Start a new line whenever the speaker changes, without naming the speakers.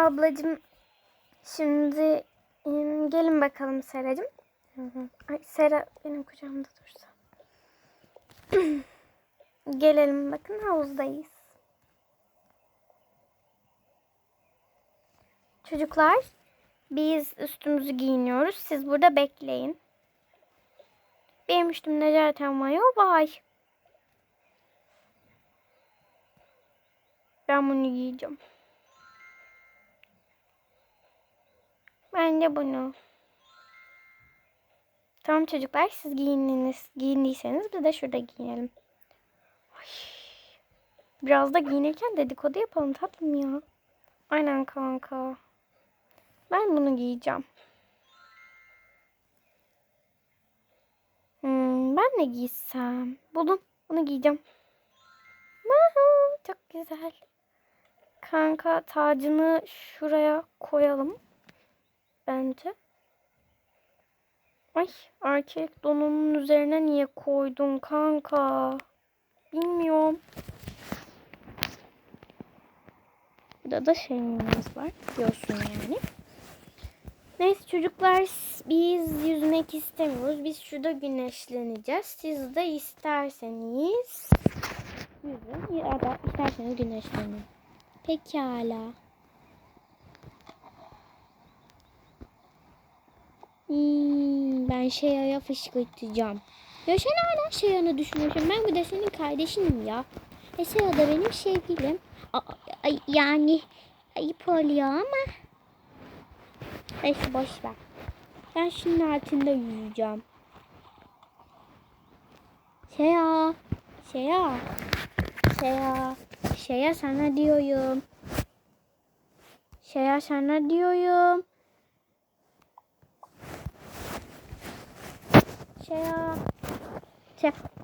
Ablacığım şimdi gelin bakalım hı. Ay Sera benim kucağımda dursa. Gelelim bakın havuzdayız. Çocuklar biz üstümüzü giyiniyoruz. Siz burada bekleyin. Benim üstümde zaten mayo var. Ben bunu giyeceğim. Ben de bunu. Tamam çocuklar siz giyindiniz, giyindiyseniz biz de şurada giyinelim. Ay. Biraz da giyinirken dedikodu yapalım tatlım ya. Aynen kanka. Ben bunu giyeceğim. Hmm, ben ne giysem? Buldum. Bunu giyeceğim. Woohoo, Çok güzel. Kanka tacını şuraya koyalım. Bence. Ay erkek donunun üzerine niye koydun kanka? Bilmiyorum. Burada da şeyimiz var. Biliyorsun yani. Neyse çocuklar biz yüzmek istemiyoruz. Biz şurada güneşleneceğiz. Siz de isterseniz yüzün ya da isterseniz güneşlenin. Pekala. Hmm, ben Şeya'ya fışkırtacağım. Ya sen hala Şeya'nı düşünüyorsun. Ben bir de senin kardeşinim ya. E Şeya da benim sevgilim. A- ay, yani ayıp oluyor ama. Neyse boş ver. Ben şunun altında yüzeceğim. Şeya. Şeya. Şeya. Şeya sana diyorum. Şeya sana diyorum. Şeya. Şey.